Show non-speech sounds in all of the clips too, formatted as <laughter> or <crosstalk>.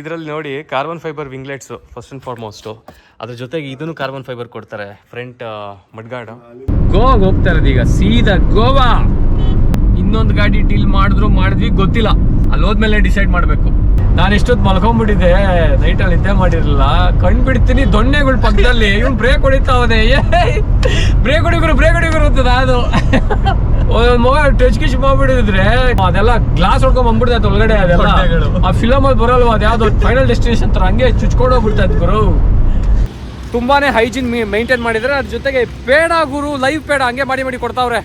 ಇದರಲ್ಲಿ ನೋಡಿ carbon fibre winglets first and foremost ಅದ್ರ ಜೊತೆಗೆ ಇದನ್ನು ಕಾರ್ಬನ್ ಫೈಬರ್ ಕೊಡ್ತಾರೆ ಫ್ರಂಟ್ ಮಡ್ಗಾಡು. ಗೋವಾಗ ಹೋಗ್ತಾ ಇರೋದು ಈಗ, ಸೀದಾ ಗೋವಾ. ಇನ್ನೊಂದು ಗಾಡಿ ಡೀಲ್ ಮಾಡಿದ್ರು, ಮಾಡಿದ್ವಿ, ಗೊತ್ತಿಲ್ಲ. ಅಲ್ಲಿ ಹೋದ್ಮೇಲೆ ಡಿಸೈಡ್ ಮಾಡಬೇಕು. ನಾನು ಇಷ್ಟೊತ್ತು ಮಲ್ಕೊಂಡ್ಬಿಟ್ಟಿದ್ದೆ ನೈಟಲ್ಲಿ ನಿದ್ದೆ ಮಾಡಿರಲಿಲ್ಲ. ಕಣ್ ಬಿಡ್ತೀನಿ ದೊಣ್ಣೆಗಳ ಪಕ್ಕದಲ್ಲಿ ಇವ್ನು ಬ್ರೇಕ್ ಹೊಡಿತಾವನೆ. ಬ್ರೇಕ್ ಹೊಡಿಗರು ಬ್ರೇಕ್ ಹೊಡಿಗರು ಅಂತದ ಅದು. ಮಗ ಟಚ್ ಕಿಚ್ ಮಾಡ್ಬಿಟ್ಟಿದ್ರೆ ಅದೆಲ್ಲ ಗ್ಲಾಸ್ ಹೊಡ್ಕೊಂಡ್ ಬಂದ್ಬಿಡ್ತೈತೆ ಒಳಗಡೆ ಅದೆಲ್ಲ. ಆ ಫಿಲಮ್ ಅಲ್ಲಿ ಬರಲ್ವಾ ಅದು ಯಾವ್ದೋ ಫೈನಲ್ ಡೆಸ್ಟಿನೇಷನ್ ತರ ಹಂಗೆ ಚುಚ್ಕೊಂಡು ಹೋಗ್ಬಿಡ್ತೈತೆ ಗುರು. ತುಂಬಾನೇ ಹೈಜೀನ್ ಮೇಂಟೈನ್ ಮಾಡಿದ್ರೆ ಅದ್ರ ಜೊತೆಗೆ ಪೇಡ ಗುರು ಲೈವ್ ಪೇಡ ಹಂಗೆ ಮಾಡಿ ಮಾಡಿ ಕೊಡ್ತಾವ್ರೆ.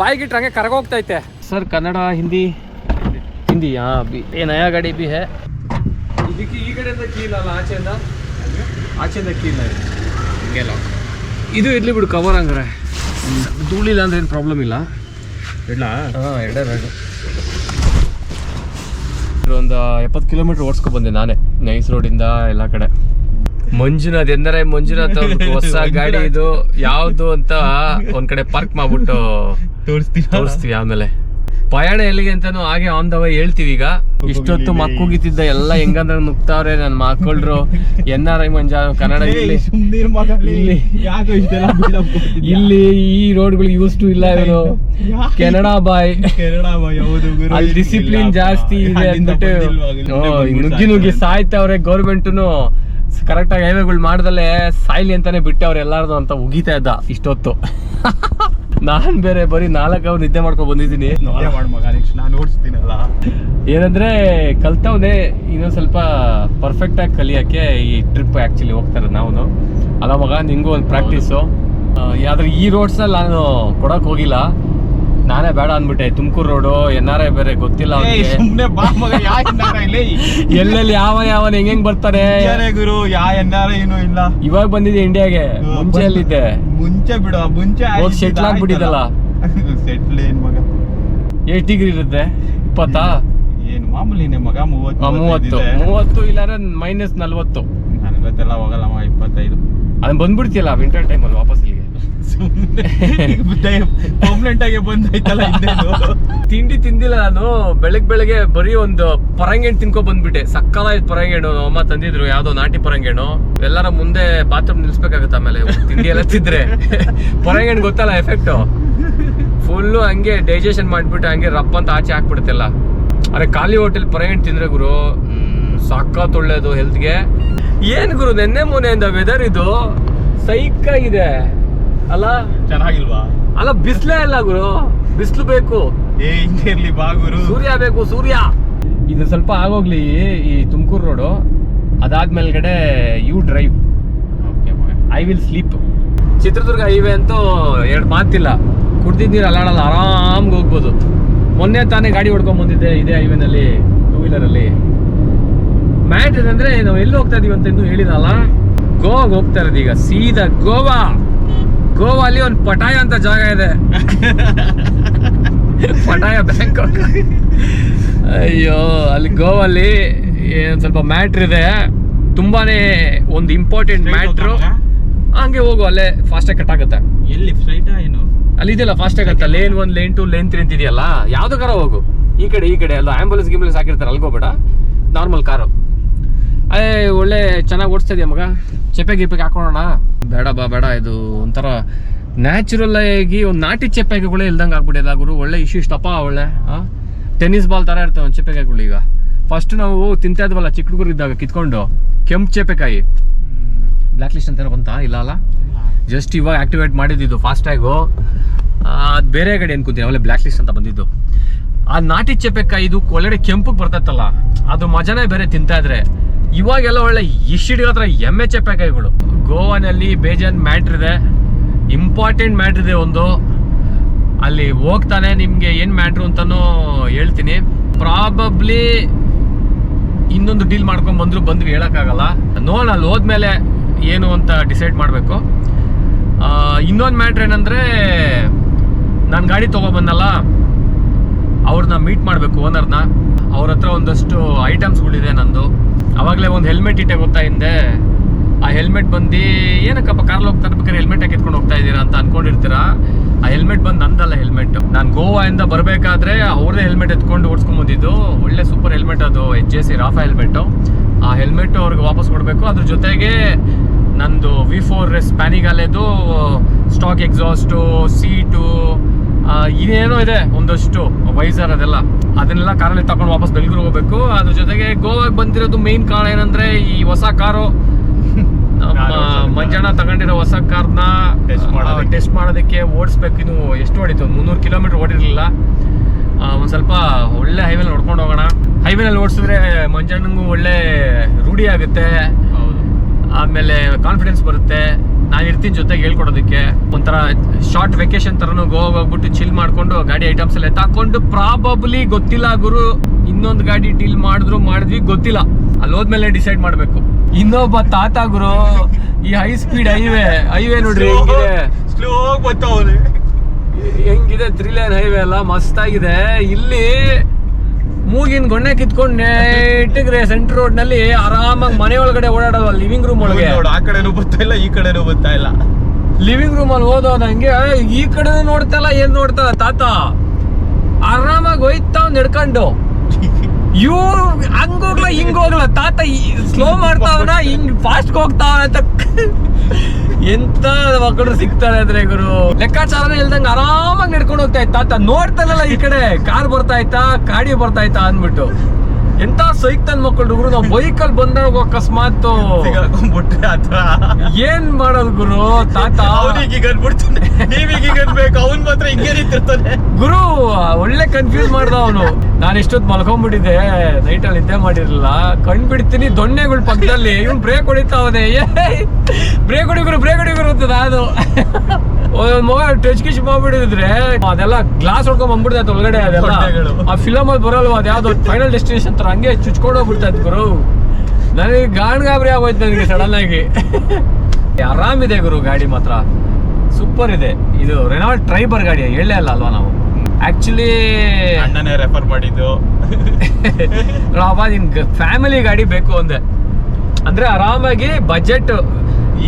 ಬಾಯಿಗಿಟ್ರೆ ಹಂಗೆ ಕರಗೋಗ್ತೈತೆ. ಸರ್ ಕನ್ನಡ ಹಿಂದಿ ಹಿಂದಿ ಹಾ ಬಿ ಏ ನಯಾ ಗಾಡಿ ಬಿ ಹೇ. ಇದಕ್ಕೆ ಈ ಕಡೆಯಿಂದ ಕೀಲಲ್ಲ ಆಚೆಯಿಂದ? ಆಚೆಯಿಂದ ಕೀಲ ಹಿಂಗೆಲ್ಲ ಇದು ಇರ್ಲಿ ಬಿಡು ಕವರ್ ಹಂಗಾರೆ. ಧೂಳಿಲ್ಲ ಅಂದ್ರೆ ಏನು ಪ್ರಾಬ್ಲಮ್ ಇಲ್ಲ? ಇಡ್ಲ? ಹಾಂ ಎರಡೇ ಎರಡು ಒಂದು ಎಪ್ಪತ್ತು ಕಿಲೋಮೀಟರ್ ಓಡಿಸ್ಕೊ ಬಂದೆ ನಾನೇ ನೈಸ್ ರೋಡಿಂದ ಎಲ್ಲ ಕಡೆ. ಮಂಜುನಾಥ್ ಎಂದರೆ ಮಂಜುನಾಥ್ ಅವ್ರದ್ದು <laughs> ಹೊಸ ಗಾಡಿ ಇದು ಯಾವ್ದು ಅಂತ ಒಂದ್ ಕಡೆ ಪಾರ್ಕ್ ಮಾಡ್ಬಿಟ್ಟು ತೋರಿಸ್ತೀನಿ ತೋರಿಸ್ತೀವಿ ಆಮೇಲೆ. ಪಯಣ ಎಲ್ಲಿಗೆ ಅಂತಾನು ಹಾಗೆ ಆನ್ ದ ವೇ ಹೇಳ್ತೀವಿ ಈಗ. ಇಷ್ಟೊತ್ತು ಮಕ್ಕುಗಿತಿದ್ದ ಎಲ್ಲ ಹೆಂಗಂದ್ರೆ ನುಗ್ತಾವ್ರೆ ನನ್ ಮಕ್ಕಳ್ರು. <laughs> N R I Manja Kannada ಇಲ್ಲಿ. ಈ ರೋಡ್ ಇಲ್ಲಿ. ಈ ರೋಡ್ಗಳು ಯೂಸ್ ಟು ಇಲ್ಲ ಇವರು. ಕೆನಡಾ ಬಾಯ್ ಅಲ್ಲಿ ಡಿಸಿಪ್ಲಿನ್ ಜಾಸ್ತಿ ಇದೆ ಅಂದ್ಬಿಟ್ಟು. ನುಗ್ಗಿ ನುಗ್ಗಿ ಸಾಯ್ತವ್ರೆ ಗೌರ್ಮೆಂಟ್ನು ಕರೆಕ್ಟ್ ಆಗಿ ಹೈವೇಗಳು ಮಾಡ್ದಲ್ಲೇ ಸಾಯ್ಲಿ ಅಂತಾನೆ ಬಿಟ್ಟವ್ರೆ ಎಲ್ಲಾರದು ಅಂತ ಉಗಿತಾ ಇದ್ದ ಇಷ್ಟೊತ್ತು. <laughs> ನಾನ್ ಬೇರೆ ಬರೀ ನಾಲ್ಕು ಅವ್ರು ನಿದ್ದೆ ಮಾಡ್ಕೊಂಡು ಬಂದಿದ್ದೀನಿ. ನಾನು ಓಡಿಸ್ತೀನಲ್ಲ. ಏನಂದ್ರೆ ಕಲ್ತವ್ನೆ ಇನ್ನೊಂದು ಸ್ವಲ್ಪ ಪರ್ಫೆಕ್ಟ್ ಆಗಿ ಕಲಿಯಕ್ಕೆ ಈ ಟ್ರಿಪ್ ಆಕ್ಚುಲಿ ಹೋಗ್ತಾರೆ ನಾವು ಅಲ್ಲ ಮಗ ನಿಂಗೂ ಒಂದು ಪ್ರಾಕ್ಟೀಸು ಯಾವ್ದ್ರ ಈ ರೋಡ್ಸ್ ಅಲ್ಲಿ ನಾನು ಕೊಡಕ್ ಹೋಗಿಲ್ಲ. ನಾನೇ ಬೇಡ ಅಂದ್ಬಿಟ್ಟೆ Tumakuru road N R I ಬೇರೆ ಗೊತ್ತಿಲ್ಲ ಸುಮ್ಮನೆ. ಬಾ ಮಗ ಯಾ ಇಲ್ಲಿ ಎಲ್ಲೆಲ್ಲಿ ಯಾವ ಯಾವ ಹೆಂಗ್ ಹೆಂಗ್ ಬರ್ತಾರೆ ಯಾರೇ ಗುರು ಯಾ ಎನ್ನಾರ ಏನು ಇಲ್ಲ. ಇವಾಗ ಬಂದಿದೆ ಇಂಡಿಯಾಗೆ ಮುಂಚೆ ಅಲ್ಲಿದ್ದೆ ಮುಂಚೆ ಬಿಡು ಮುಂಚೆ ಹೋಗ್ settle ಆಗ್ಬಿಟ್ಟಿದ್ದಲ್ಲ. ಸೆಟ್ಲ್ ಏನ್ ಮಗ? ಏಟ್ ಡಿಗ್ರಿ ಇರುತ್ತೆ? ಇಪ್ಪತ್ತಾ? ಮಾಮೂಲಿ ಮಾಮೂಲಿನೇ ಮಗ ಮೂವತ್ತು ಮೂವತ್ತು. ಮೂವತ್ತು ಇಲ್ಲಾಂದ್ರೆ ಮೈನಸ್ ನಲ್ವತ್ತು. ನಲ್ವತ್ತೆಲ್ಲ ಹೋಗಲ್ಲ ಇಪ್ಪತ್ತೈದು. ಅದನ್ನ ಬಂದ್ಬಿಡ್ತಿಯಲ್ಲ ವಿಂಟರ್ ಟೈಮಲ್ಲಿ ವಾಪಸ್ ಇಲ್ಲಿಗೆ ಪರ್ಮನೆಂಟ್ ಆಗಿ ಬಂದೈತಲ್ಲ ತಿಂಡಿ ತಿಂದಿಲ್ಲ ನಾನು. ಬೆಳಗ್ ಬೆಳಗ್ಗೆ ಬರೀ ಒಂದು ಪರಂಗೇಣ್ ತಿನ್ಕೊ ಬಂದ್ಬಿಟ್ಟೆ. ಸಕ್ಕಲ ಪರಂಗಿ ಹಣ್ಣು ಅಮ್ಮ ತಂದಿದ್ರು, ಯಾವ್ದೋ ನಾಟಿ ಪರಂಗೇಣು ಎಲ್ಲರ ಮುಂದೆ ಬಾತ್ರೂಮ್ ನಿಲ್ಸ್ಬೇಕಾಗತ್ತೆ ಆಮೇಲೆ. ತಿಂಡಿ ಎಲ್ಲ ತಿಂದ್ರೆ. ಪರಂಗೇಣ್ ಗೊತ್ತಲ್ಲ ಎಫೆಕ್ಟ್ ಫುಲ್ಲು ಹಂಗೆ ಡೈಜೆಷನ್ ಮಾಡ್ಬಿಟ್ಟು ಹಂಗೆ ರಪ್ಪ ಅಂತ ಆಚೆ ಹಾಕ್ಬಿಡ್ತಿಲ್ಲ ಅರೆ ಖಾಲಿ ಹೋಟೆಲ್ ಪರಂಗೇಣ್ ತಿಂದ್ರೆ ಗುರು ಸಕ್ಕತ್ ಒಳ್ಳೇದು ಹೆಲ್ತ್ಗೆ ಏನ್ ಗುರು, ನೆನ್ನೆ ಮೊನ್ನೆಯಿಂದ ವೆದರ್ ಇದು ಸೈಕಾಗಿದೆ. ಅಲ್ಲ? ಚೆನ್ನಾಗಿಲ್ವಾ? ಅಲ್ಲ ಬಿಸ್ಲೇ ಇಲ್ಲ ಗುರು. ಬಿಸ್ಲು ಬೇಕು. ಏ ಹಿಂಗಿರ್ಲಿ ಬಾ ಗುರು. ಸೂರ್ಯ ಬೇಕು ಸೂರ್ಯ. ಇದು ಸ್ವಲ್ಪ ಆಗೋಗ್ಲಿ ಈ Tumakuru road. ಅದಾದ್ಮೇಲ್ಗಡೆ you drive. I will sleep. Chitradurga highway ಅಂತೂ ಎರಡು ಮಾತಿಲ್ಲ. ಕುಡ್ದಿದ್ ನೀರು ಅಲ್ಲಾಡಲ್ಲ ಆರಾಮ್ಗೆ ಹೋಗ್ಬೋದು. ಮೊನ್ನೆ ತಾನೇ ಗಾಡಿ ಹೊಡ್ಕೊಂಡ್ ಬಂದಿದ್ದೆ ಇದೇ ಹೈವೇನಲ್ಲಿ ಟೂ ವೀಲರಲ್ಲಿ ಮ್ಯಾಟ್ ಏನಂದ್ರೆ ನಾವು ಎಲ್ಲಿ ಹೋಗ್ತಾ ಇದೀವಿ ಅಂತ ಇನ್ನೂ ಹೇಳಿದಲ್ಲ ಗೋವಾಗ ಹೋಗ್ತಾ ಇರೋದು ಈಗ ಸೀದಾ ಗೋವಾ. ಗೋವಾಲಿ ಒಂದು ಪಟಾಯ ಅಂತ ಜಾಗ ಇದೆ. ಪಟಾಯ ಬ್ಯಾಂಕಾಕ್ ಅಯ್ಯೋ ಅಲ್ಲಿ ಗೋವಾಲಿ ಏನ್ ಸ್ವಲ್ಪ ಮ್ಯಾಟ್ರ್ ಇದೆ. ತುಂಬಾನೇ ಒಂದು ಇಂಪಾರ್ಟೆಂಟ್ ಮ್ಯಾಟ್ರು. ಹಂಗೆ ಹೋಗು ಅಲ್ಲೇ ಫಾಸ್ಟಾಗಿ ಕಟ್ ಆಗುತ್ತೆ. ಎಲ್ಲಿ ಸ್ಟ್ರೈಟ್ ಏನು? ಅಲ್ಲಿ ಇದೆಯಲ್ಲ ಫಾಸ್ಟ್ ಆಗುತ್ತೆ lane one lane two lane three ಅಂತಿದೆಯಲ್ಲ? ಕಾರ ಹೋಗು. ಈ ಕಡೆ ಈ ಕಡೆ ಅಲ್ಲ ಆಂಬುಲೆನ್ಸ್ ಗಿಂಬುಲೆನ್ಸ್ ಹಾಕಿರ್ತಾರೆ ಅಲ್ಗೋಬೇಡ ನಾರ್ಮಲ್ ಕಾರು ಅಯ್ಯ ಒಳ್ಳೆ ಚೆನ್ನಾಗಿ ಓಡಿಸ್ತಾ ಇದೆಯಾ ಮಗ? ಚೆಪ್ಪೆ ಗಿಪ್ಪೆಗೆ ಹಾಕೋಣ. ಬೇಡ ಬಾ, ಬೇಡ, ಇದು ಒಂಥರ ನ್ಯಾಚುರಲ್ ಆಗಿ ಒಂದು ನಾಟಿ ಚೆಪ್ಪೆಗೆಗಳೇ ಇಲ್ದಂಗೆ ಆಗ್ಬಿಟ್ಟಿದೆ ಗುರು. ಒಳ್ಳೆ ಇಶ್ಯೂ ಇಷ್ಟಪ್ಪ ಒಳ್ಳೆ ಟೆನ್ನಿಸ್ ಬಾಲ್ ಥರ ಇರ್ತವೆ ಒಂದು ಚೆಪ್ಪೆಕಾಯಿಗಳು ಈಗ. ಫಸ್ಟ್ ನಾವು ತಿಂತಾ ಇದ್ವಲ್ಲ, ಚಿಕ್ಕ ಹುಡುಗರು ಇದ್ದಾಗ ಕಿತ್ಕೊಂಡು, ಕೆಂಪು ಚೆಪ್ಪೆಕಾಯಿ ಬ್ಲ್ಯಾಕ್ ಲಿಸ್ಟ್ ಅಂತ ಬಂತಾ? ಇಲ್ಲ ಅಲ್ಲ? ಜಸ್ಟ್ ಇವಾಗ ಆ್ಯಕ್ಟಿವೇಟ್ ಮಾಡಿದ್ದು ಫಾಸ್ಟ್ಯಾಗು ಅದು ಬೇರೆ ಕಡೆ ಅನ್ಕೊತೀನಿ ಆಮೇಲೆ ಬ್ಲ್ಯಾಕ್ ಲಿಸ್ಟ್ ಅಂತ ಬಂದಿದ್ದು. ಆ ನಾಟಿ ಚೆಪ್ಪೆಕಾಯಿ ಇದು ಒಳ್ಳೆ ಕೆಂಪಗೆ ಬರ್ತೈತಲ್ಲ, ಅದು ಮಜಾನೇ ಬೇರೆ ತಿಂತಾ ಇದ್ರೆ. ಇವಾಗೆಲ್ಲ ಒಳ್ಳೆ ಇಷ್ಟಿಡಿಯೋ ಹತ್ರ ಎಂ ಎಚ್ ಎ ಪ್ಯಾಕೇಜ್ಗಳು. ಗೋವಾನಲ್ಲಿ ಬೇಜಾನ್ ಮ್ಯಾಟ್ರ್ ಇದೆ. ಇಂಪಾರ್ಟೆಂಟ್ ಮ್ಯಾಟ್ರ್ ಇದೆ ಒಂದು. ಅಲ್ಲಿ ಹೋಗ್ತಾನೆ ನಿಮಗೆ ಏನು ಮ್ಯಾಟ್ರು ಅಂತಲೂ ಹೇಳ್ತೀನಿ. ಪ್ರಾಬಬ್ಲಿ ಇನ್ನೊಂದು ಡೀಲ್ ಮಾಡ್ಕೊಂಡು ಬಂದ್ರು ಬಂದ್ವಿ ಹೇಳೋಕ್ಕಾಗಲ್ಲ. ನೋಡೋಣ, ಅಲ್ಲಿ ಹೋದ್ಮೇಲೆ ಏನು ಅಂತ ಡಿಸೈಡ್ ಮಾಡಬೇಕು. ಇನ್ನೊಂದು ಮ್ಯಾಟ್ರ್ ಏನಂದ್ರೆ, ನಾನು ಗಾಡಿ ತೊಗೊಬಂದಲ್ಲ ಅವ್ರನ್ನ ಮೀಟ್ ಮಾಡಬೇಕು ಓನರ್ನ ಅವ್ರ ಹತ್ರ ಒಂದಷ್ಟು ಐಟಮ್ಸ್ಗಳಿದೆ ನಂದು. ಅವಾಗಲೇ ಒಂದು ಹೆಲ್ಮೆಟ್ ಇಟ್ಟೆ ಗೊತ್ತಾ ಹಿಂದೆ? ಆ ಹೆಲ್ಮೆಟ್ ಬಂದು, ಏನಕ್ಕಪ್ಪ ಕಾರ್ಲ್ ಹೋಗ್ತಾ ಇರ್ಬೇಕಾದ್ರೆ ಹೆಲ್ಮೆಟ್ ಹಾಕಿ ಎತ್ಕೊಂಡು ಹೋಗ್ತಾ ಇದ್ದೀರಾ ಅಂತ ಅನ್ಕೊಂಡಿರ್ತೀರಾ? ಆ ಹೆಲ್ಮೆಟ್ ಬಂದು ನಂದಲ್ಲ ಹೆಲ್ಮೆಟ್ ನಾನು ಗೋವಾಯಿಂದ ಬರಬೇಕಾದ್ರೆ ಅವ್ರದೇ ಹೆಲ್ಮೆಟ್ ಎತ್ಕೊಂಡು ಓಡಿಸ್ಕೊಂಡ್ ಬಂದಿದ್ದು. ಒಳ್ಳೆ ಸೂಪರ್ ಹೆಲ್ಮೆಟ್ ಅದು, H J C RPHA helmet ಆ ಹೆಲ್ಮೆಟ್ ಅವ್ರಿಗೆ ವಾಪಸ್ ಕೊಡಬೇಕು. ಅದ್ರ ಜೊತೆಗೆ ನಂದು ವಿ ಫೋರ್ ಸ್ಪ್ಯಾನಿಗಾಲೆದು ಸ್ಟಾಕ್ ಎಕ್ಸಾಸ್ಟು ಸೀಟು ಇನ್ನೇನೋ ಇದೆ ಒಂದಷ್ಟು ವೈಸರ್ ಅದೆಲ್ಲ. ಅದನ್ನೆಲ್ಲ ಕಾರಲ್ಲಿ ತಗೊಂಡು ವಾಪಸ್ ಬೆಂಗಳೂರು ಹೋಗ್ಬೇಕು. ಅದ್ರ ಜೊತೆಗೆ ಗೋವಾಗೆ ಬಂದಿರೋದು ಮೇನ್ ಕಾರಣ ಏನಂದ್ರೆ ಈ ಹೊಸ ಕಾರು. ಮಂಜಣ್ಣ ತಗೊಂಡಿರೋ ಹೊಸ ಕಾರ್ನ ಟೆಸ್ಟ್ ಮಾಡೋದಕ್ಕೆ. ಟೆಸ್ಟ್ ಮಾಡೋದಕ್ಕೆ ಓಡಿಸ್ಬೇಕು. ಇನ್ನು ಎಷ್ಟು ಹೊಡಿತು ಒಂದು ಮುನ್ನೂರು ಕಿಲೋಮೀಟರ್ ಓಡಿರಲಿಲ್ಲ. ಒಂದು ಸ್ವಲ್ಪ ಒಳ್ಳೆ ಹೈವೇಲಿ ನೋಡ್ಕೊಂಡು ಹೋಗೋಣ. ಹೈವೇನಲ್ಲಿ ಓಡಿಸಿದ್ರೆ ಮಂಜಣ್ಣಂಗೂ ಒಳ್ಳೆ ರೂಢಿ ಆಗುತ್ತೆ. ಆಮೇಲೆ ಕಾನ್ಫಿಡೆನ್ಸ್ ಬರುತ್ತೆ. ನಾನು ಇರ್ತೀನಿ ಜೊತೆಗೆ ಹೇಳ್ಕೊಡೋದಕ್ಕೆ. ಒಂಥರ ಶಾರ್ಟ್ ವೆಕೇಶನ್ ತರನು ಗೋವಾಗ ಹೋಗ್ಬಿಟ್ಟು ಚಿಲ್ ಮಾಡ್ಕೊಂಡು ಗಾಡಿ ಐಟಮ್ಸ್ ಎಲ್ಲ ಎತ್ತಾಕೊಂಡು ಪ್ರಾಬಬ್ಲಿ ಗೊತ್ತಿಲ್ಲ ಗುರು ಇನ್ನೊಂದು ಗಾಡಿ ಡೀಲ್ ಮಾಡಿದ್ರು ಮಾಡಿದ್ವಿ ಗೊತ್ತಿಲ್ಲ. ಅಲ್ಲಿ ಹೋದ್ಮೇಲೆ ಡಿಸೈಡ್ ಮಾಡ್ಬೇಕು. ಇನ್ನೊಬ್ಬ ತಾತ ಗುರು ಈ ಹೈ ಸ್ಪೀಡ್ ಹೈವೇ ಹೈವೇ ನೋಡ್ರಿ ಹೆಂಗಿದೆ? ತ್ರೀ ಲೈನ್ ಹೈವೇ ಅಲ್ಲ ಮಸ್ತಾಗಿದೆ. ಇಲ್ಲಿ ಮೂಗಿನ ಗೊಣ್ಣೆ ಕಿತ್ಕೊಂಡು ನೆಟ್ಟಿಗ್ರೆ ಸೆಂಟರ್ ರೋಡ್ನಲ್ಲಿ ಆರಾಮಾಗಿ ಮನೆ ಒಳಗಡೆ ಓಡಾಡೋದು ಲಿವಿಂಗ್ ರೂಮ್ ಒಳಗೆ. ಆ ಕಡೆನೂ ಬರ್ತಾ ಇಲ್ಲ ಈ ಕಡೆನೂ ಬರ್ತಾ ಇಲ್ಲ. ಲಿವಿಂಗ್ ರೂಮ್ ಅಲ್ಲಿ ಹೋದಂಗೆ ಹಂಗೆ ಈ ಕಡೆ ನೋಡ್ತಾ ಇಲ್ಲ ಏನ್ ನೋಡ್ತಾ ತಾತ? ಆರಾಮಾಗಿ ಹೋಯ್ತಾ ಅವ್ನ್ ನಡ್ಕೊಂಡು ಇವ್ ಹಂಗ ಹೋಗ್ಲ, ಹಿಂಗ್ ಹೋಗ್ಲ? ತಾತ ಸ್ಲೋ ಮಾಡ್ತಾವನ, ಹಿಂಗ್ ಫಾಸ್ಟ್ ಹೋಗ್ತಾವ ಅಂತ <laughs> ಎಂತ ಮಕ್ಕಳು ಸಿಗ್ತಾರೆ ಅಂದ್ರೆ ಗುರು. ಲೆಕ್ಕಾಚಾರನೇ ಇಲ್ದಂಗ ಆರಾಮಾಗಿ ನಡ್ಕೊಂಡು ಹೋಗ್ತಾ ಇತ್ತು. ತಾತ ನೋಡ್ತಾನಲ್ಲ ಈ ಕಡೆ. ಕಾರ್ ಬರ್ತಾ ಇತ್ತಾ, ಗಾಡಿ ಬರ್ತಾ ಇತ್ತಾ ಅಂದ್ಬಿಟ್ಟು. ಎಂತ ಸೈಕ್ ತನ್ ಮಕ್ಕಳು ಗುರು ನಾವು ಬೈಕಲ್ಲಿ ಬಂದಾಗ ಅಕಸ್ಮಾತ್ ಸಿಗಾಕೊಂಡ್ಬಿಟ್ರೆ ಆತರ? ಏನ್ ಮಾಡೋದು ಗುರು? ತಾತ ಅವ್ನಿಗೆ ಈಗ ಅನ್ಬಿಡ್ತಾನೆ. ನೀವೀಗ ಈಗ ಅನ್ಬೇಕು. ಅವ್ನ್ ಮಾತ್ರ ಹಿಂಗೆ ನಿಂತಿರ್ತಾನೆ. ಗುರು ಒಳ್ಳೆ ಕನ್ಫ್ಯೂಸ್ ಮಾಡ್ದ ಅವನು. ನಾನು ಇಷ್ಟೊತ್ತು ಮಲ್ಕೊಂಡ್ಬಿಟ್ಟಿದ್ದೆ ನೈಟ್ ಅಲ್ಲಿ ನಿದ್ದೆ ಮಾಡಿರಲಿಲ್ಲ. ಕಣ್ ಬಿಡ್ತೀನಿ ದೊಣ್ಣೆಗಳು ಪಕ್ಕದಲ್ಲಿ. ಇವ್ನು ಬ್ರೇಕ್ ಹೊಡಿತಾವನೆ. ಬ್ರೇಕ್ ಹೊಡಿಗುರು ಬ್ರೇಕ್ ಹೊಡಿಗುರು ಅಂತ ನಾನು. ಒಂದ್ ಮಗ ಟಚ್ ಕಿಚ್ ಮಾಡ್ಬಿಟ್ಟಿದ್ರೆ ಅದೆಲ್ಲ ಗ್ಲಾಸ್ ಹೊಡ್ಕೊಂಡ್ ಬಂದ್ಬಿಡ್ತೈತೆ ಒಳಗಡೆ ಅದೆಲ್ಲ. ಆ ಫಿಲಮ್ ಅಲ್ಲಿ ಬರಲ್ವ? ಅದ್ಯಾವ್ದು ಫೈನಲ್ ಡೆಸ್ಟಿನೇಷನ್ ತರ ಹಂಗೆ ಚುಚ್ಕೊಂಡು ಹೋಗ್ಬಿಡ್ತೈತೆ ಗುರು. ನನಗೆ ಗಾಣ್ ಗಾಬರಿ ಆಗೋಯ್ತು ನನಗೆ ಸಡನ್ ಆಗಿ. ಆರಾಮಿದೆ ಗುರು ಗಾಡಿ ಮಾತ್ರ. ಸೂಪರ್ ಇದೆ. ಇದು ರೆನಾಲ್ಡ್ ಟ್ರೈಬರ್ ಗಾಡಿ ಹೇಳೇ ಅಲ್ಲ ಅಲ್ವಾ ನಾವು? ಆಕ್ಚುಲಿ ಅಣ್ಣನೇ ರೆಫರ್ ಮಾಡಿದ್ದು. ರಾವ ನಿನ್ ಫ್ಯಾಮಿಲಿ ಗಾಡಿ ಬೇಕು ಅಂದೆ. ಅಂದ್ರೆ ಆರಾಮಾಗಿ ಬಜೆಟ್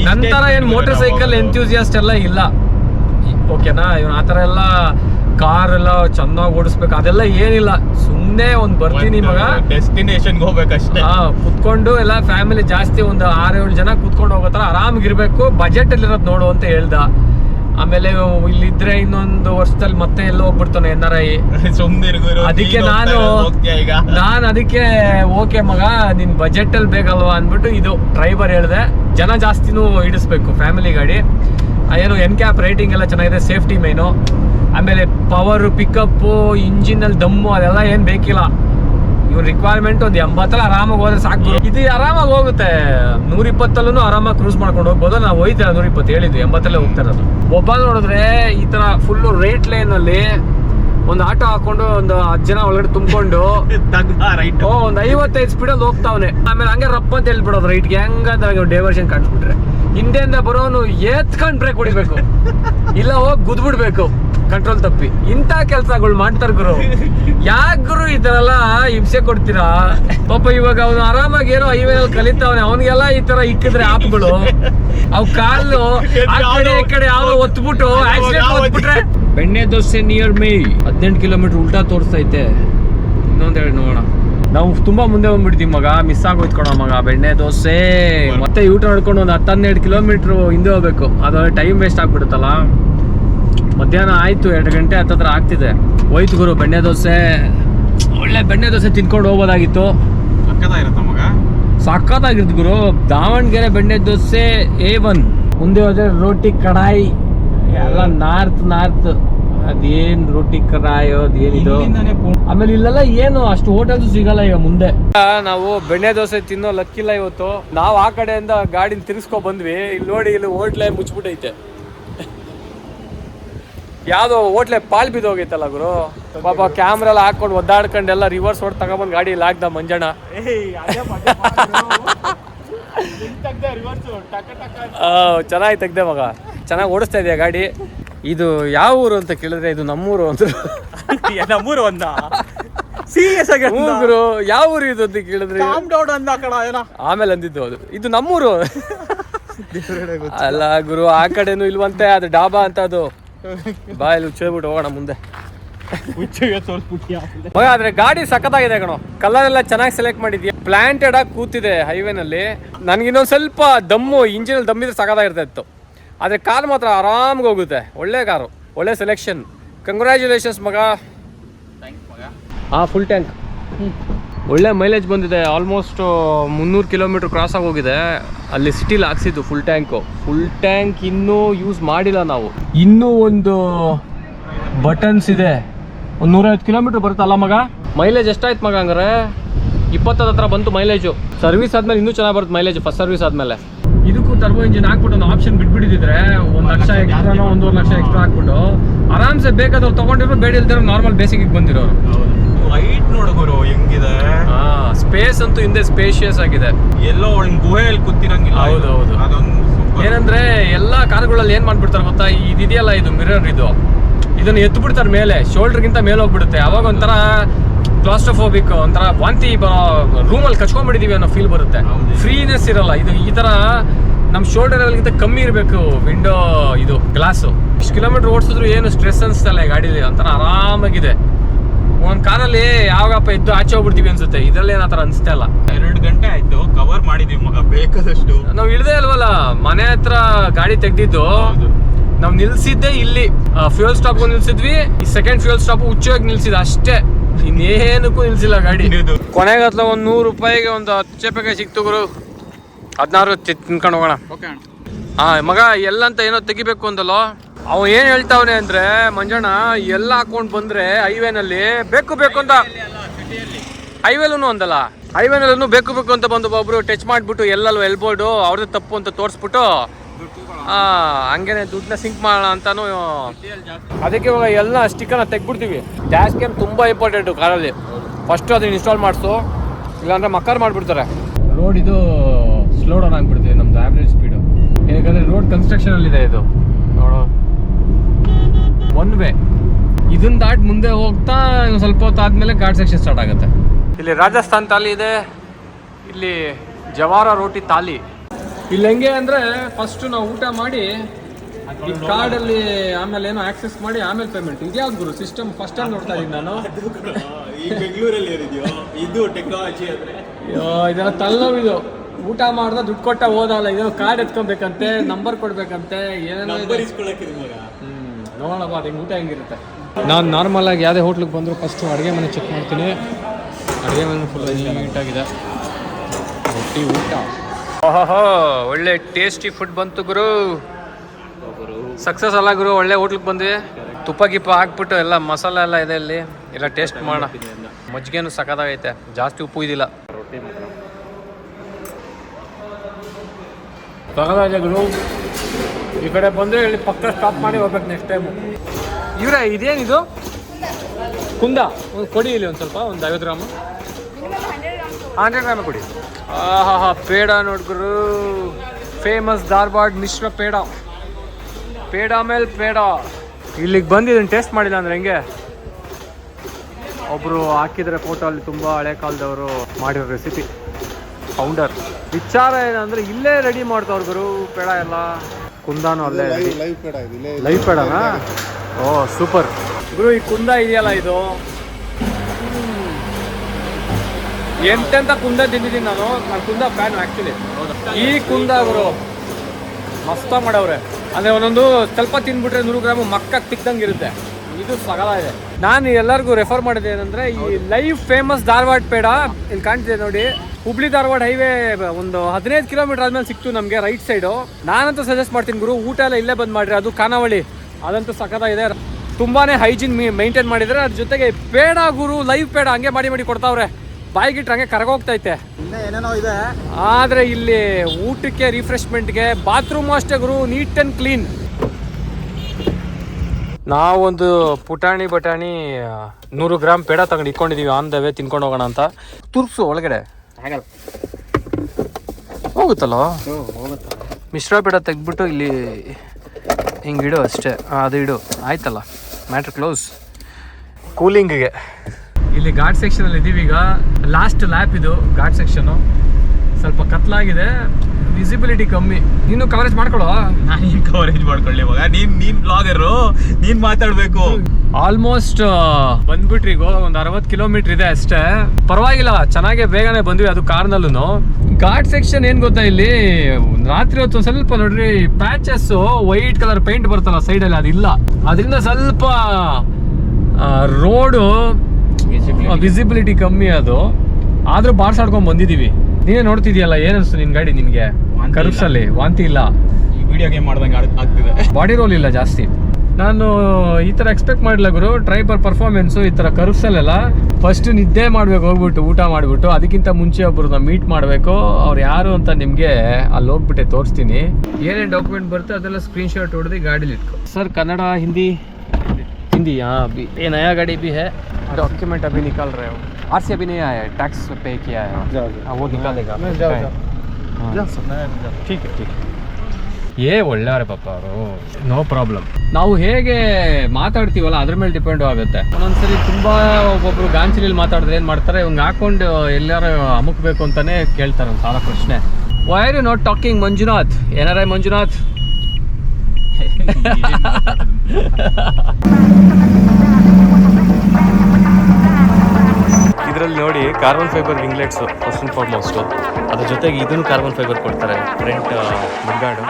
ನಂತರ ಏನ್ ಮೋಟರ್ ಸೈಕಲ್ ಎಂಥ್ಯೂಸಿಯಾಸ್ಟ್ ಎಲ್ಲ ಇಲ್ಲ. ಓಕೆನಾ? ಇವನ್ ಆತರ ಎಲ್ಲ ಕಾರ್ ಎಲ್ಲ ಚೆನ್ನಾಗಿ ಓಡಿಸ್ಬೇಕು. ಅದೆಲ್ಲ ಏನಿಲ್ಲ. ಸುಮ್ಮನೆ ಒಂದ್ ಬರ್ತೀನಿ ಮಗ ಡೆಸ್ಟಿನೇಷನ್ಗೆ ಹೋಗ್ಬೇಕಷ್ಟೇ. ಹಾ ಕುತ್ಕೊಂಡು ಎಲ್ಲ ಫ್ಯಾಮಿಲಿ ಜಾಸ್ತಿ ಒಂದು ಆರು ಏಳು ಜನ ಕುತ್ಕೊಂಡು ಹೋಗೋ ಥರ ಆರಾಮಾಗಿರ್ಬೇಕು ಬಜೆಟಲ್ಲಿರೋದು ನೋಡು ಅಂತ ಹೇಳ್ದ. ಆಮೇಲೆ ಇಲ್ಲಿದ್ರೆ ಇನ್ನೊಂದು ವರ್ಷದಲ್ಲಿ ಮತ್ತೆ ಎಲ್ಲ ಹೋಗ್ಬಿಡ್ತಾನೆ ಎನ್ ಆರ್ ಐ. <laughs> ಸುಮ್ನೆ ಅದಕ್ಕೆ ನಾನು ನಾನು ಅದಕ್ಕೆ ಓಕೆ ಮಗ ನಿನ್ ಬಜೆಟ್ ಅಲ್ಲಿ ಬೇಕಲ್ವಾ ಅಂದ್ಬಿಟ್ಟು ಇದು ಡ್ರೈವರ್ ಹೇಳಿದೆ. ಜನ ಜಾಸ್ತಿನೂ ಇಡಿಸ್ಬೇಕು ಫ್ಯಾಮಿಲಿ ಗಾಡಿ. ಆ ಏನು ಎನ್ ಕ್ಯಾಪ್ ರೇಟಿಂಗ್ ಎಲ್ಲ ಚೆನ್ನಾಗಿದೆ ಸೇಫ್ಟಿ ಮೇನು ಆಮೇಲೆ ಪವರ್ ಪಿಕಪ್ಪು ಇಂಜಿನಲ್ಲಿ ದಮ್ಮು, ಅದೆಲ್ಲ ಏನು ಬೇಕಿಲ್ಲ. ಇವ್ರ ರಿಕ್ವೈರ್ಮೆಂಟ್ ಒಂದು ಎಂಬತ್ತಲ್ಲ ಆರಾಮಾಗಿ ಹೋದ್ರೆ ಸಾಕು. ಇದು ಆರಾಮಾಗಿ ಹೋಗುತ್ತೆ. ನೂರ ಇಪ್ಪತ್ತಲ್ಲೂ ಆರಾಮಾಗಿ ಕ್ರೂಸ್ ಮಾಡ್ಕೊಂಡು ಹೋಗ್ಬೋದು. ನಾವು ಹೋಯ್ತೇವೆ ನೂರ ಇಪ್ಪತ್ತು ಹೇಳಿದ್ವಿ ಎಂಬತ್ತಲ್ಲೇ ಹೋಗ್ತಾ ಇರೋದು. ಒಬ್ಬ ನೋಡಿದ್ರೆ ಈ ತರ ಫುಲ್ ರೇಟ್ ಲೈನ್ ಅಲ್ಲಿ ಒಂದು ಆಟೋ ಹಾಕೊಂಡು ಒಂದು ಹತ್ತು ಜನ ಒಳಗಡೆ ತುಂಬಿಕೊಂಡು ರೈಟ್ ಒಂದ್ ಐವತ್ತೈದು ಸ್ಪೀಡಲ್ಲಿ ಹೋಗ್ತಾವನೆ. ಆಮೇಲೆ ಹಂಗೆ ರಪ್ಪ ಅಂತ ಹೇಳ್ಬಿಡೋದು ರೈಟ್ಗೆ ಅಂತ ಡೈವರ್ಷನ್ ಕಾಣಿಸ್ಬಿಟ್ರೆ. ಹಿಂದೆಯಿಂದ ಬರೋನು ಏತ್ಕೊಂಡ್ ಬ್ರೇಕ್ ಹೊಡಿಬೇಕು. ಇಲ್ಲ ಹೋಗಿ ಗುದ್ಬಿಡ್ಬೇಕು. ಕಂಟ್ರೋಲ್ ತಪ್ಪಿ. ಇಂಥ ಕೆಲ್ಸಗಳು ಮಾಡ್ತಾರ ಗುರು. ಯಾಕೆ ಗುರು ಈ ಥರ ಎಲ್ಲ ಹಿಂಸೆ ಕೊಡ್ತೀರಾ? ಪಾಪ ಇವಾಗ ಅವನು ಆರಾಮಾಗಿ ಏನೋ ಹೈವೇನಲ್ಲಿ ಕಲಿತಾವನೆ. ಅವನಿಗೆಲ್ಲ ಈ ತರ ಇಕ್ಕಿದ್ರೆ ಆಪ್ಗಳು. ಅವ್ ಕಾಲು ಆ ಕಡೆ ಈ ಕಡೆ ಯಾವ ಒತ್ಬಿಟ್ಟು ಆಕ್ಸಿಡೆಂಟ್ ಒತ್ಬಿಟ್ರೆ ಬೆಣ್ಣೆ ದೋಸೆ ನಿಯರ್ ಮೇ ಹದಿನೆಂಟು ಕಿಲೋಮೀಟರ್ ಉಲ್ಟಾ ತೋರಿಸ್ತೈತೆ. ಇನ್ನೊಂದು ಹೇಳಿ ನೋಡೋಣ. ನಾವು ತುಂಬಾ ಮುಂದೆ ಬಂದ್ಬಿಡ್ತೀವಿ ಮಗ ಮಿಸ್ ಆಗೋಯ್ತು ಕಣೋ ಮಗ ಬೆಣ್ಣೆ ದೋಸೆ. ಮತ್ತೆ ಯೂಟ ನೋಡ್ಕೊಂಡು ಒಂದು ಹತ್ತು ಹನ್ನೆರಡು ಕಿಲೋಮೀಟ್ರ್ ಹಿಂದೆ ಹೋಗ್ಬೇಕು. ಅದು ಟೈಮ್ ವೇಸ್ಟ್ ಆಗ್ಬಿಡುತ್ತಲ್ಲ? ಮಧ್ಯಾಹ್ನ ಆಯ್ತು ಎರಡು ಗಂಟೆ ಹತ್ತತ್ರ ಆಗ್ತಿದೆ. ಹೋಯ್ತು ಗುರು ಬೆಣ್ಣೆ ದೋಸೆ. ಒಳ್ಳೆ ಬೆಣ್ಣೆ ದೋಸೆ ತಿನ್ಕೊಂಡು ಹೋಗೋದಾಗಿತ್ತು ಮಗ? ಸಖತ್ತಾಗಿರ್ತು ಗುರು. ದಾವಣಗೆರೆ ಬೆಣ್ಣೆ ದೋಸೆ ಎ ಒನ್ ಮುಂದೆ ಹೋದ್ರೆ ರೋಟಿ ಕಡಾಯಿ. ಎಲ್ಲ ನಾರ್ತ್ ನಾರ್ತ್ ಅದೇನ್ ರೋಟಿ ಕರಾಯೋ ಅದೇನಿದು. ಆಮೇಲೆ ಇಲ್ಲೆಲ್ಲ ಏನು ಅಷ್ಟು ಹೋಟೆಲ್ಸ್ ಸಿಗಲ್ಲ ಈಗ ಮುಂದೆ. ನಾವು ಬೆಣ್ಣೆ ದೋಸೆ ತಿನ್ನೋ ಲಕ್ಕಿಲ್ಲ ಇವತ್ತು. ನಾವು ಆ ಕಡೆಯಿಂದ ಗಾಡಿನ ತಿರ್ಸ್ಕೊ ಬಂದ್ವಿ. ಇಲ್ಲಿ ನೋಡಿ ಇಲ್ಲಿ ಹೋಟ್ಲೆ ಮುಚ್ಬಿಟ್ಟೈತೆ ಯಾವ್ದೋ ಹೋಟ್ಲೆ ಪಾಲ್ ಬಿದ್ದೋಗೈತಲ್ಲ ಗುರು. ಪಾಪ ಕ್ಯಾಮ್ರಾ ಎಲ್ಲ ಹಾಕೊಂಡು ಒದ್ದಾಡ್ಕೊಂಡೆಲ್ಲ ರಿವರ್ಸ್ ಹೊಡ್ ತಗೊಬಂದ್ ಗಾಡಿ ಇಲ್ಲಿ ಹಾಕ್ದ ಮಂಜಣ್ಣ. ಚೆನ್ನಾಗಿ ತೆಗ್ದೆ ಮಗ. ಚೆನ್ನಾಗಿ ಓಡಿಸ್ತಾ ಇದೆಯಾ ಗಾಡಿ? ಇದು ಯಾವ ಊರು ಅಂತ ಕೇಳಿದ್ರೆ ಇದು ನಮ್ಮೂರು ಅಂತ. ನಮ್ಮೂರು ಒಂದ? ಸೀರಿಯಸ್ ಆಗಿ ಗುರು ಯಾವ ಊರು ಇದು ಅಂತ ಕೇಳಿದ್ರೆ? ಅಂದ ಕಣ ಏನ? ಆಮೇಲೆ ಅಂದಿದ್ದು ಅದು. ಇದು ನಮ್ಮೂರು. ಅಲ್ಲ ಗುರು ಆ ಕಡೆನೂ ಇಲ್ವಂತೆ ಅದು ಡಾಬಾ ಅಂತ ಅದು. ಬಾಯಲ್ಲಿ ಉಚ್ಚೋಗ್ಬಿಟ್ಟು ಹೋಗೋಣ ಮುಂದೆ. ಮಗ ಆದ್ರೆ ಗಾಡಿ ಸಖತ್ತಾಗಿದೆ ಕಣೋ. ಕಲರ್ ಎಲ್ಲ ಚೆನ್ನಾಗಿ ಸೆಲೆಕ್ಟ್ ಮಾಡಿದ್ಯಾ? ಪ್ಲಾಂಟೆಡ್ ಆಗಿ ಕೂತಿದೆ ಹೈವೇನಲ್ಲಿ ನನಗೆ ಇನ್ನೊಂದು ಸ್ವಲ್ಪ ದಮ್ಮು ಇಂಜಿನಲ್ಲಿ ದಮ್ಮಿದ್ರೆ ಸಖತ್ತಾಗಿರ್ತಾ ಇತ್ತು. ಆದ್ರೆ ಕಾರ್ ಮಾತ್ರ ಆರಾಮಾಗಿ ಹೋಗುತ್ತೆ. ಒಳ್ಳೆ ಕಾರು ಒಳ್ಳೆ ಸೆಲೆಕ್ಷನ್ ಕಂಗ್ರ್ಯಾಚುಲೇಷನ್ಸ್ ಮಗ. ಹಾಂ ಫುಲ್ ಟ್ಯಾಂಕ್ ಒಳ್ಳೆ ಮೈಲೇಜ್ ಬಂದಿದೆ. ಆಲ್ಮೋಸ್ಟ್ ಮುನ್ನೂರು ಕಿಲೋಮೀಟ್ರ್ ಕ್ರಾಸ್ ಆಗಿ ಹೋಗಿದೆ. ಅಲ್ಲಿ ಸಿಟಿಲಿ ಹಾಕ್ಸಿದ್ದು ಫುಲ್ ಟ್ಯಾಂಕು ಫುಲ್ ಟ್ಯಾಂಕ್ ಇನ್ನೂ ಯೂಸ್ ಮಾಡಿಲ್ಲ ನಾವು. ಇನ್ನೂ ಒಂದು ಬಟನ್ಸ್ ಇದೆ. ಒಂದು ನೂರೈವತ್ತು ಕಿಲೋಮೀಟ್ರ್ ಬರುತ್ತಲ್ಲ ಮಗ? ಮೈಲೇಜ್ ಎಷ್ಟಾಯ್ತು ಮಗ ಹಂಗಾರೆ? ಇಪ್ಪತ್ತದ ಹತ್ರ ಬಂತು ಮೈಲೇಜು ಸರ್ವಿಸ್ ಆದಮೇಲೆ ಇನ್ನೂ ಚೆನ್ನಾಗಿ ಬರುತ್ತೆ ಮೈಲೇಜ್ ಫಸ್ಟ್ ಸರ್ವಿಸ್ ಆದ್ಮೇಲೆ. ಟರ್ಬೋ ಇಂಜಿನ್ ಹಾಕ್ಬಿಟ್ಟು ಒಂದು ಆಪ್ಷನ್ ಬಿಟ್ಬಿಟ್ಟಿದ್ರೆ ಒಂದು ಲಕ್ಷ ಎಕ್ಸ್ಟ್ರಾನೋ ಒಂದೂವರೆ ಲಕ್ಷ ಎಕ್ಸ್ಟ್ರಾ ಹಾಕ್ಬಿಟ್ಟು ಆರಾಮ್ಸೆ ಬೇಕಾದವ್ರು ತಗೊಂಡಿರೋ ಬೇಡ ಇಲ್ದಿರೋ ನಾರ್ಮಲ್ ಬೇಸಿಗೆ ಬಂದಿರೋರು. ಹೈಟ್ ನೋಡು ಗುರು ಹೆಂಗಿದೆ? ಸ್ಪೇಸ್ ಅಂತೂ ಹಿಂದೆ ಸ್ಪೇಷಿಯಸ್ ಆಗಿದೆ. ಎಲ್ಲೋ ಒಳ್ಳೆ ಗುಹೆಯಲ್ಲಿ ಕೂತಿರಂಗಿಲ್ಲ ಹೌದು, ಹೌದು. ಏನಂದ್ರೆ ಎಲ್ಲಾ ಕಾರ್ಗಳಲ್ಲಿ ಏನ್ ಮಾಡ್ಬಿಡ್ತಾರೆ ಗೊತ್ತಾ? ಇದೆಯಲ್ಲ ಇದು ಮಿರರ್ ಇದು. ಇದನ್ನ ಎತ್ತು ಬಿಡ್ತಾರೆ ಮೇಲೆ ಶೋಲ್ಡರ್ಗಿಂತ ಮೇಲೆ ಹೋಗ್ಬಿಡುತ್ತೆ. ಅವಾಗ ಒಂಥರ ಕ್ಲಾಸ್ಟ್ರೋಫೋಬಿಕ್ ಒಂಥರ ವಾಂತಿ ರೂಮಲ್ಲಿ ಕಚ್ಕೊಂಡ್ಬಿಟ್ಟಿದೀವಿ ಅನ್ನೋ ಫೀಲ್ ಬರುತ್ತೆ. ಫ್ರೀನೆಸ್ ಇರಲ್ಲ. ಇದು ಈ ತರ ನಮ್ಮ ಶೋಲ್ಡರ್ ಗಿಂತ ಕಮ್ಮಿ ಇರಬೇಕು ವಿಂಡೋ ಇದು ಗ್ಲಾಸು ಇಷ್ಟು ಕಿಲೋಮೀಟರ್ ಓಡಿಸಿದ್ರು ಏನು ಸ್ಟ್ರೆಸ್ ಅನಿಸ್ತಲ್ಲ ಗಾಡೀಲಿ ಒಂಥರ ಆರಾಮಾಗಿದೆ. ಒಂದು ಕಾರಲ್ಲಿ ಯಾವಾಗಪ್ಪ ಇದ್ದು ಆಚೆ ಹೋಗ್ಬಿಡ್ತೀವಿ ಅನ್ಸುತ್ತೆ. ಇದರಲ್ಲಿ ಏನಾತರ ಅನಿಸ್ತಾ ಇಲ್ಲ ಎರಡು ಗಂಟೆ ಆಯ್ತು ಕವರ್ ಮಾಡಿದೀವಿ ಮಗ ಬೇಕಾದಷ್ಟು. ನಾವು ಇಳ್ದೇ ಅಲ್ವಲ್ಲ ಮನೆ ಹತ್ರ ಗಾಡಿ ತೆಗ್ದಿದ್ದು. ನಾವು ನಿಲ್ಸಿದ್ದೆ ಇಲ್ಲಿ. ಫ್ಯೂಯಲ್ ಸ್ಟಾಪ್ ನಿಲ್ಸಿದ್ವಿ ಈ ಸೆಕೆಂಡ್ ಫ್ಯೂಯಲ್ ಸ್ಟಾಪ್ ಹುಚ್ಚೋಗಿ ನಿಲ್ಸಿದ್ ಅಷ್ಟೇ. ಇನ್ನೇನಕ್ಕೂ ನಿಲ್ಸಿಲ್ಲ ಗಾಡಿ. ಕೊನೆಗೆ ಒಂದು ನೂರು ರೂಪಾಯಿಗೆ ಒಂದು ಹತ್ತು ಚೇಪೆಕಾಯಿ ಸಿಕ್ತು ಗುರು. ಹದಿನಾರು ತಿನ್ಕೊಂಡು ಹೋಗೋಣ. ಹಾ ಮಗ ಎಲ್ಲಂತ ಏನೋ ತೆಗಿಬೇಕು ಅಂದಲ್ಲೋ? ಅವ ಏನ್ ಹೇಳ್ತಾವನೆ ಅಂದ್ರೆ ಮಂಜಣ್ಣ ಎಲ್ಲ ಹಾಕೊಂಡ್ ಬಂದ್ರೆ ಹೈವೇನಲ್ಲಿ ಬೇಕು ಬೇಕು ಅಂತ. ಹೈವೇಲೂ ಅಂದಲ್ಲ ಹೈವೇನಲ್ಲೂ ಬೇಕು ಬೇಕು ಅಂತ ಬಂದು ಒಬ್ರು ಟಚ್ ಮಾಡ್ಬಿಟ್ಟು ಎಲ್ಲಲ್ಲೂ ಎಲ್ಬೋರ್ಡು ಅವ್ರದ್ದು ತಪ್ಪು ಅಂತ ತೋರಿಸ್ಬಿಟ್ಟು ಆ ಹಂಗೇನೆ ದುಡ್ಡನ್ನ ಸಿಂಕ್ ಮಾಡೋಣ ಅಂತಾನು ಅದಕ್ಕೆ ಇವಾಗ ಎಲ್ಲ ಸ್ಟಿಕ್ಕನ್ನ ತೆಗ್ಬಿಡ್ತೀವಿ ಡ್ಯಾಶ್ ಕ್ಯಾಮ್ ತುಂಬಾ ಇಂಪಾರ್ಟೆಂಟು ಕಾರಲ್ಲಿ. ಫಸ್ಟ್ ಅದನ್ನ ಇನ್ಸ್ಟಾಲ್ ಮಾಡಿಸು ಇಲ್ಲಾಂದ್ರೆ ಮಕ್ಕಾರ್ ಮಾಡಿಬಿಡ್ತಾರೆ. ರೋಡ್ ಇದು ಸ್ಲೋ ಡೌನ್ ಆಗ್ಬಿಡ್ತೀವಿ ನಮ್ದು ಆವ್ರೇಜ್ ಸ್ಪೀಡು ಏನಕ್ಕಂದ್ರೆ ರೋಡ್ ಕನ್ಸ್ಟ್ರಕ್ಷನ್ ಅಲ್ಲಿ ಇದೆ. ಇದು ನೋಡು. ಒನ್ ವೇ ಇದನ್ನ ದಾಟ್ ಮುಂದೆ ಹೋಗ್ತಾ ಸ್ವಲ್ಪ ಹೊತ್ತು ಆದ್ಮೇಲೆ ಘಾಟ್ ಸೆಕ್ಷನ್ ಸ್ಟಾರ್ಟ್ ಆಗುತ್ತೆ. ಇಲ್ಲಿ ರಾಜಸ್ಥಾನ್ ತಾಲಿ ಇದೆ. ಇಲ್ಲಿ ಜವಾರ ರೋಟಿ ತಾಲಿ. ಇಲ್ಲಿ ಹೆಂಗೆ ಅಂದ್ರೆ ಫಸ್ಟ್ ನಾವು ಊಟ ಮಾಡಿ ಈ ಕಾರ್ಡ್ ಅಲ್ಲಿ ಆಮೇಲೆ ಏನೋ ಆಕ್ಸೆಸ್ ಮಾಡಿ ಆಮೇಲೆ ಪೇಮೆಂಟ್ ಇದ್ಯಾವ್ದು ಗುರು? ಸಿಸ್ಟಮ್ ಫಸ್ಟ್ ಟೈಮ್ ನೋಡ್ತಾ ಇದ್ದೀನಿ ನಾನು. ಈ ಬೆಂಗಳೂರಲ್ಲಿ ಇದು ಟೆಕ್ನಾಲಜಿ ಅಂದ್ರೆ. ಇದೆಲ್ಲ ತಲೆನೋವಿದು ಊಟ ಮಾಡ್ದ ದುಡ್ಡು ಕೊಟ್ಟ ಹೋದಲ್ಲ ಇದು ಕಾರ್ಡ್ ಎತ್ಕೊಬೇಕಂತೆ ನಂಬರ್ ಕೊಡ್ಬೇಕಂತೆ ಏನೇನೋ ಇದೆ. ನೋಡೋಣಪ್ಪ ಅದು ಊಟ ಹೆಂಗಿರುತ್ತೆ. ನಾನು ನಾರ್ಮಲ್ ಆಗಿ ಯಾವುದೇ ಹೋಟ್ಲಿಗೆ ಬಂದರೂ ಫಸ್ಟು ಅಡುಗೆ ಮನೆ ಚೆಕ್ ಮಾಡ್ತೀನಿ. ಅಡುಗೆ ಮನೆ ಫುಲ್ ನೀಟಾಗಿದೆ ರೊಟ್ಟಿ ಊಟ. ಓಹೋ ಒಳ್ಳೆ ಟೇಸ್ಟಿ ಫುಡ್ ಬಂತು ಗುರು. ಸಕ್ಸಸ್ ಅಲ್ಲ ಗುರು ಒಳ್ಳೆ ಹೋಟ್ಲಿಗೆ ಬಂದ್ವಿ. ತುಪ್ಪ ಗಿಪ್ಪ ಹಾಕ್ಬಿಟ್ಟು ಎಲ್ಲ ಮಸಾಲೆ ಎಲ್ಲ ಇದೆ ಇಲ್ಲಿ. ಎಲ್ಲ ಟೇಸ್ಟ್ ಮಾಡೋಣ. ಮಜ್ಜಿಗೆನು ಸಖತ್ತಾಗೈತೆ. ಜಾಸ್ತಿ ಉಪ್ಪು ಇದಿಲ್ಲ. ಗುರು ಈ ಕಡೆ ಬಂದರೆ ಇಲ್ಲಿ ಪಕ್ಕ ಸ್ಟಾಪ್ ಮಾಡಿ ಹೋಗ್ಬೇಕು ನೆಕ್ಸ್ಟ್ ಟೈಮು ಇವರ ಇದೇನಿದು? ಕುಂದ. ಒಂದು ಕೊಡಿ ಇಲ್ಲಿ ಒಂದು ಸ್ವಲ್ಪ ಒಂದು ಐವತ್ತು ಗ್ರಾಮು. ಹಂಡ್ರೆಡ್ ಗ್ರಾಮ್ ಕೊಡಿ. ಆಹಾ ಹಾ ಪೇಡ ನೋಡ್ಗುರು ಫೇಮಸ್ ಧಾರವಾಡ ಮಿಶ್ರ ಪೇಡ. ಪೇಡ ಮೇಲೆ ಪೇಡ. ಇಲ್ಲಿಗೆ ಬಂದು ಇದನ್ನು ಟೇಸ್ಟ್ ಮಾಡಿಲ್ಲ ಅಂದ್ರೆ ಹೆಂಗೆ? ಒಬ್ಬರು ಹಾಕಿದ್ರೆ ಫೋಟೋ ಅಲ್ಲಿ ತುಂಬ ಹಳೆ ಕಾಲದವರು ಮಾಡಿರೋ ರೆಸಿಪಿ ಫೌಂಡರ್ ವಿಚಾರ ಏನಂದ್ರೆ ಇಲ್ಲೇ ರೆಡಿ ಮಾಡ್ತಾವ್ರು ಗುರು ಪೇಡ ಎಲ್ಲ. ಕುಂದಾನು ಅಲ್ಲೇ ರೆಡಿ ಲೈವ್ ಪೇಡ ಲೈವ್ ಪೇಡನಾ? ಓ ಸೂಪರ್ ಗುರು ಈ ಕುಂದ ಇದೆಯಲ್ಲ ಇದು? ಎಂತೆಂತ ಕುಂದ ತಿಂದಿದ್ದೀನಿ ನಾನು. ನಾನು ಕುಂದ ಫ್ಯಾನ್ ಆ್ಯಕ್ಚುಲಿ ಈ ಕುಂದ ಗುರು ಮಸ್ತ ಮಾಡವ್ರೆ. ಅಂದ್ರೆ ಒಂದೊಂದು ಸ್ವಲ್ಪ ತಿಂದ್ಬಿಟ್ರೆ ನೂರು ಗ್ರಾಮು ಮಕ್ಕಕ್ಕೆ ತಿಕ್ಕಂಗೆ ಇರುತ್ತೆ. ಇದು ಸಗಲ ಇದೆ. ನಾನು ಎಲ್ಲರಿಗೂ ರೆಫರ್ ಮಾಡಿದೆ ಏನಂದ್ರೆ ಈ ಲೈವ್ ಫೇಮಸ್ ಧಾರವಾಡ ಪೇಡ ಇಲ್ಲಿ ಕಾಣ್ತಿದೆ ನೋಡಿ. ಹುಬ್ಳಿ ಧಾರವಾಡ ಹೈವೇ ಒಂದು ಹದಿನೈದು ಕಿಲೋಮೀಟರ್ ಆದ್ಮೇಲೆ ಸಿಕ್ತು ನಮಗೆ ರೈಟ್ ಸೈಡು ನಾನಂತೂ ಸಜೆಸ್ಟ್ ಮಾಡ್ತೀನಿ ಗುರು ಊಟ ಎಲ್ಲ ಇಲ್ಲೇ ಬಂದ್ ಮಾಡಿರಿ ಅದು ಖಾನಾವಳಿ ಅದಂತೂ ಸಖತ್ತಾಗಿದೆ. ತುಂಬಾನೇ ಹೈಜೀನ್ ಮೈಂಟೈನ್ ಮಾಡಿದರೆ ಅದ್ರ ಜೊತೆಗೆ ಪೇಡ ಗುರು ಲೈವ್ ಪೇಡ ಹಂಗೆ ಮಾಡಿ ಮಾಡಿ ಕೊಡ್ತಾವ್ರೆ. ಬಾಯಿಗಿಟ್ರೆ ಹಂಗೆ ಕರಗೋಗ್ತೈತೆ. ಇದೆ. ಆದ್ರೆ ಇಲ್ಲಿ ಊಟಕ್ಕೆ ರಿಫ್ರೆಶ್ಮೆಂಟ್ಗೆ ಬಾತ್ರೂಮ್ ಅಷ್ಟೇ ಗುರು ನೀಟ್ ಆ್ಯಂಡ್ ಕ್ಲೀನ್ ನಾವೊಂದು ಪುಟಾಣಿ ಬಟಾಣಿ ನೂರು ಗ್ರಾಮ್ ಪೇಡ ತಗೊಂಡು ಇಟ್ಕೊಂಡಿದ್ದೀವಿ ಆನ್ ದ ವೇ ತಿನ್ಕೊಂಡು ಹೋಗೋಣ ಅಂತ. ತುರ್ಸು ಒಳಗಡೆ. ಆಗಲ್ಲ ಹೋಗುತ್ತಲ್ಲ? ಹೋಗುತ್ತಾ ಮಿಶ್ರ ಬೇಡ ತೆಗ್ದ್ಬಿಟ್ಟು ಇಲ್ಲಿ ಹಿಂಗೆ ಇಡು ಅಷ್ಟೇ. ಅದು ಇಡು. ಆಯ್ತಲ್ಲ? ಮ್ಯಾಟ್ರ್ ಕ್ಲೋಸ್ ಕೂಲಿಂಗ್ಗೆ ಇಲ್ಲಿ ಘಾಟ್ ಸೆಕ್ಷನಲ್ಲಿ ಇದ್ದೀವಿ ಈಗ ಲಾಸ್ಟ್ ಲ್ಯಾಪ್ ಇದು ಘಾಟ್ ಸೆಕ್ಷನು ಸ್ವಲ್ಪ ಕತ್ಲಾಗಿದೆ. ವಿಸಿಬಿಲಿಟಿ ಕಮ್ಮಿ. ನೀನು ಕವರೇಜ್ ಮಾಡ್ಕೊಳ್ಳೋ ನಾನು ಕವರೇಜ್ ಮಾಡ್ಕೊಳ್ಳಿ ಇವಾಗ ನೀನ್ ನೀನ್ ಬ್ಲಾಗರು ನೀನ್ ಮಾತಾಡ್ಬೇಕು. ಆಲ್ಮೋಸ್ಟ್ ಬಂದ್ಬಿಟ್ರಿ ಒಂದು ಅರವತ್ತು ಕಿಲೋಮೀಟರ್ ಇದೆ ಅಷ್ಟೇ. ಪರವಾಗಿಲ್ಲ ಚೆನ್ನಾಗೆ ಬೇಗನೆ ಬಂದ್ವಿ ಅದು ಕಾರ್ನಲ್ಲೂ ಘಾಟ್ ಸೆಕ್ಷನ್ ಏನ್ ಗೊತ್ತಾ ಇಲ್ಲಿ? ರಾತ್ರಿ ಹೊತ್ತು ಸ್ವಲ್ಪ ನೋಡ್ರಿ ಪ್ಯಾಚಸ್ ವೈಟ್ ಕಲರ್ ಪೇಂಟ್ ಬರ್ತಲ್ಲ ಸೈಡಲ್ಲಿ ಅದಿಲ್ಲ. ಅದರಿಂದ ಸ್ವಲ್ಪ ರೋಡು ವಿಸಿಬಿಲಿಟಿ ಕಮ್ಮಿ ಅದು. ಆದ್ರೂ ಬಾರ್ಸಾಡ್ಕೊಂಡ್ ಬಂದಿದೀವಿ. ನೀನೇ ನೋಡ್ತಿದ್ಯಲ್ಲ ಏನ್ ನಿನ್ ಗಾಡಿ ನಿನ್ಗೆ? ಕರ್ಸಲ್ಲಿ ವಾಂತಿ ಇಲ್ಲ. ವಿಡಿಯೋ ಗೇಮ್ ಮಾಡ್ದಂಗೆ ಆಗ್ತಿದೆ. ಬಾಡಿ ರೋಲ್ ಇಲ್ಲ ಜಾಸ್ತಿ. ನಾನು ಈ ತರ ಎಕ್ಸ್ಪೆಕ್ಟ್ ಮಾಡಿಲ್ಲ ಗುರು. ಟ್ರೈಪರ್ ಪರ್ಫಾರ್ಮೆನ್ಸ್ ಈ ಥರ ಕರ್ಸಲ್ಲೆಲ್ಲ ಫಸ್ಟ್ ನಿದ್ದೆ ಮಾಡ್ಬೇಕು ಹೋಗ್ಬಿಟ್ಟು ಊಟ ಮಾಡಿಬಿಟ್ಟು ಅದಕ್ಕಿಂತ ಮುಂಚೆ ಒಬ್ಬರನ್ನ ಮೀಟ್ ಮಾಡಬೇಕು. ಅವ್ರು ಯಾರು ಅಂತ ನಿಮಗೆ ಅಲ್ಲಿ ಹೋಗ್ಬಿಟ್ಟೆ ತೋರಿಸ್ತೀನಿ. ಏನೇನು ಡಾಕ್ಯುಮೆಂಟ್ ಬರುತ್ತೆ ಅದೆಲ್ಲ ಸ್ಕ್ರೀನ್ ಶಾಟ್ ಹೊಡೆದು ಗಾಡೀಲಿ ಇಟ್ಕೊ. ಸರ್ ಕನ್ನಡ ಹಿಂದಿ? ಹಿಂದಿ ಹಾಂ ಬಿ ಏ ನಯಾ ಗಾಡಿ ಬಿ ಹೇ? ಡಾಕ್ಯುಮೆಂಟ್ ಅಭಿ ನಿಕಾಲ್ರೆ ಅವ್ರು. आर सी अभी नहीं आया है टैक्स पे किया है जाओ, जाओ। हाँ, वो निकालेगा नहीं, जाओ, है। जाओ। हाँ। जा सकते हैं, ठीक है ठीक है ಏ ಒಳ್ಳೆಯವರೇ ಪಾಪ ಅವರು ನೋ ಪ್ರಾಬ್ಲಮ್ ನಾವು ಹೇಗೆ ಮಾತಾಡ್ತೀವಲ್ಲ ಅದ್ರ ಮೇಲೆ ಡಿಪೆಂಡ್ ಆಗುತ್ತೆ ಒಂದೊಂದ್ಸರಿ ತುಂಬಾ ಒಬ್ಬೊಬ್ರು ಗಾಂಚಿಲಿ ಮಾತಾಡಿದ್ರೆ ಏನ್ ಮಾಡ್ತಾರೆ ಇವಂಗ ಹಾಕೊಂಡು ಎಲ್ಲಾರು ಅಮುಕ್ಬೇಕು ಅಂತಾನೆ ಕೇಳ್ತಾರೆ ಒಂದು ಸಾಲ ಪ್ರಶ್ನೆ why are you not talking Manjunath ಏನಾರ ಮಂಜುನಾಥ್ <laughs> <laughs> ಇದರಲ್ಲಿ ನೋಡಿ carbon fibre winglets first and foremost ಅದ್ರ ಜೊತೆಗೆ ಇದನ್ನು ಕಾರ್ಬನ್ ಫೈಬರ್ ಕೊಡ್ತಾರೆ. Front mudguard